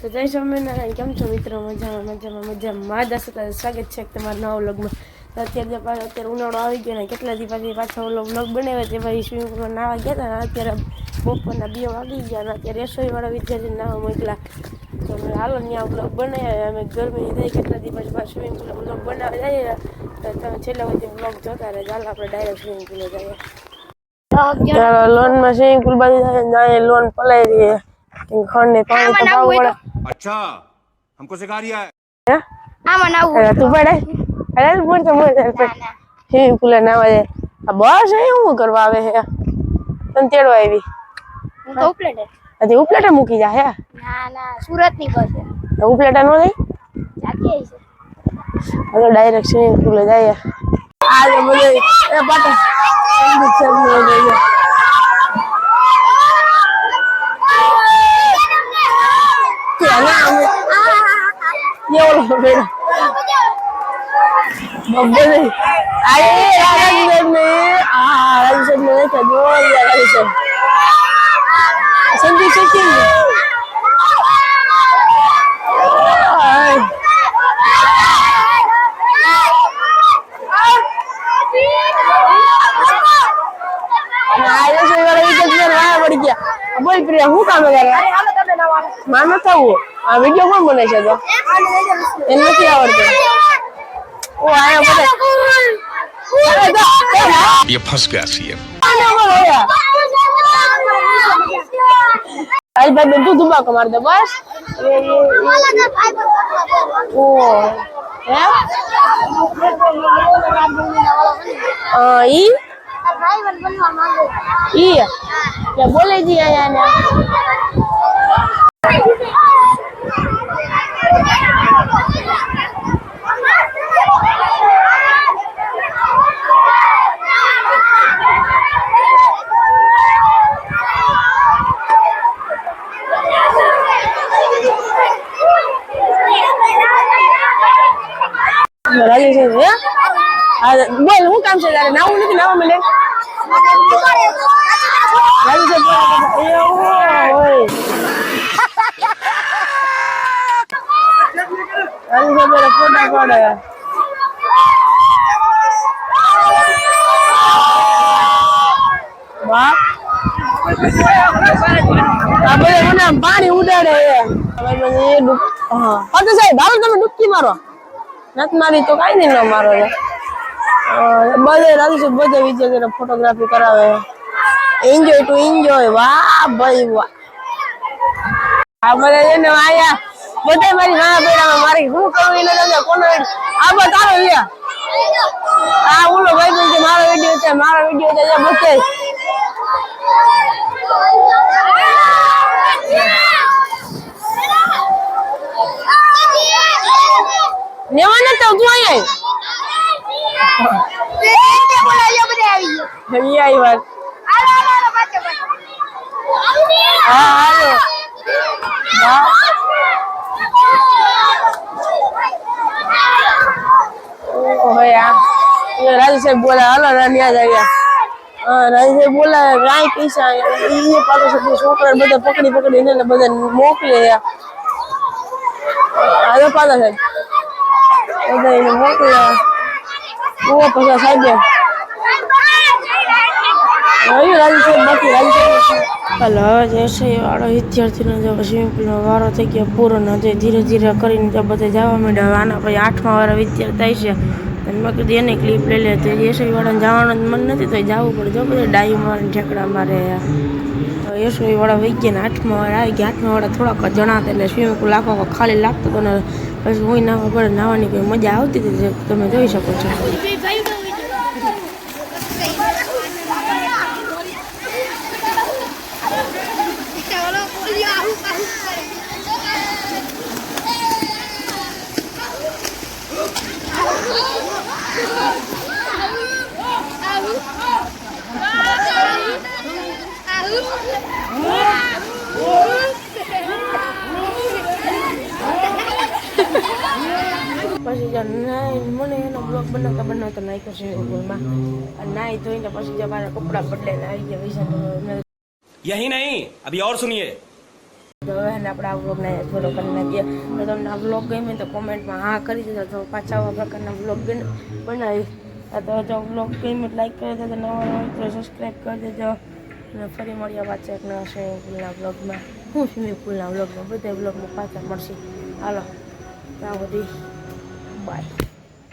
તો જય સ્વામિનારાયણ. કેમ છો મિત્રો? મજામાં મજામાં મજામાં. દસ સ્વાગત છે તમારા નવા વ્લોગમાં. તો અત્યારે અત્યારે ઉનાળો આવી ગયો ને કેટલા દી પછી પાછો ઓલો વ્લોગ બનાવ્યો તે ભાઈ સ્વિમિંગ પુલમાં નાવા ગયા હતા ને અત્યારે બપોરના બે વાગી ગયા ને અત્યારે રસોઈવાળા વિદ્યાર્થી નાવા મોકલા તો અમે હાલો આ વ્લોગ બનાવ્યા. અમે ગરમી થઈ કેટલા દી પછી પાછું સ્વિમિંગ પુલ વ્લોગ બનાવવા જઈએ. તો તમે છેલ્લા સુધી વ્લોગ જોતા રહે ચાલો આપણે ડાયરેક્ટ સ્વિમિંગ પુલે જઈએ. ચાલો લોનમાં સ્વિમિંગ પુલ બાજુ જાય લોન પલાઈ દઈએ. ખંડ ને પાણી તો પાવું પડે अच्छा हमको सिखा रिया है હે આમાં નાવું અરે તું પડે અરે તું બોલ તો બોલ સ્વિમિંગ પુલ નાવા જાય આ બસ અહીં શું કરવા આવે છે તને તેડવા આવી હું તો ઉપલેટ હજી ઉપલેટા મૂકી જા હે ના ના સુરત ની બસ છે તો ઉપલેટા નો જાય જાતી આવી છે હવે ડાયરેક્ટ સ્વિમિંગ પુલે જાય આ જે બધે એ પાટે સંગીત સરની એ જઈએ ત્યાં ના અમે એવડો બેડો બબ્બે નહીં અરે રાજેશ ને આ રાજેશ ને દેખે જો રાજેશ સંગીત શીખી રાજેશ વાળા વિકેટ ને વાયા પડી ગયા બોલ પ્રિયા હું કામ કરે માન થવું આ વિડીયો કોણ બને છે તો એ નથી આવડતું ઓ આયા બધે અરે તો એ હા ये फंस गया सीएम આને ઉપર હોયા આજ ભાઈ બેન તું ધુમાકો માર દે બસ ઓ હે અ ઈ ઈ કે બોલે જી આયા ને રાજી છે હે હા બોલ હું કામ છે તારે નાવું નથી નાવા મળે રાજી છે બોલ એ ઓય રાજી છે બોલ ફોટા પાડે વાહ મને પાણી ઉડાડે હા સાહેબ હાલો તમે ડૂબકી મારો નથ મારી તો કઈ નહીં ના મારો બધે રાજી બધે વિદ્યાર્થીને ફોટોગ્રાફી કરાવે એન્જોય ટુ એન્જોય વાહ ભાઈ વાહ આ બધા છે આયા બધા મારી ના પેડામાં મારી શું કરવું એને તમને કોનો આ બસ તારો લે આ ઓલો ભાઈ છે મારો વીડિયો છે મારો વીડિયો છે બધે નેવા ને તો તું અહીંયા હા હાલો. ઓહો રાજુ સાહેબ બોલા, હાલો રાનિયા જાય હા રાજુ સાહેબ બોલા, રાય પૈસા એ પાછો છોકરા બધા પકડી પકડી ને બધા મોકલે યાર હાલો પાછા સાહેબ બધા એને મોકલે ઓ, પછી સાહેબ. રહ્યું હાલો જે છે વાળો વિદ્યાર્થીનો જે સ્વિમિંગ પુલનો વારો થઈ ગયો, પૂરો ન થઈ ધીરે ધીરે કરીને ત્યાં બધા જવા માંડ્યા. આના પછી આઠમા વાળા વિદ્યાર્થી થાય છે. મેં કીધું એને ક્લિપ લઈ લે તો યશવી વાળાને જવાનું મન નથી તો જવું પડે. જો બધા ડાઈ મારે ઠેકડા મારે તો યશવી વાળા વહી ગયા ને આઠમા વાળા આવી ગયા. આઠમા વાળા થોડાક જણાતા એટલે સ્વિમિંગ પુલ આખો ખાલી લાગતો હતો ને પછી હું નાવા પડે નાવાની કોઈ મજા આવતી હતી તમે જોઈ શકો છો. પછી જ્યાં નાઈ મને એનો બ્લોગ બનાવતા બનાવતા નાખ્યો છે ગૂગલમાં અને નાઈ ધોઈને પછી જ્યાં મારા કપડાં બદલાઈને આવી ગયા વિશાલ યહી નહીં અભી ઓર સુનિયે હવે આપણે આ બ્લોગને પૂરો કરી નાખીએ તો તમને આ બ્લોગ ગમે તો કોમેન્ટમાં હા કરી દેજો તો પાછા આવા પ્રકારના બ્લોગ બનાવી તો જો બ્લોગ ગમે લાઈક કરી દેજો નવા નવા સબસ્ક્રાઈબ કરી દેજો અને ફરી મળ્યા પાછા એક નવા સ્વિમિંગ પુલના બ્લોગમાં હું સ્વિમિંગ પુલના બ્લોગમાં બધા બ્લોગમાં પાછા મળશે. હાલો, ત્યાં બધી બાય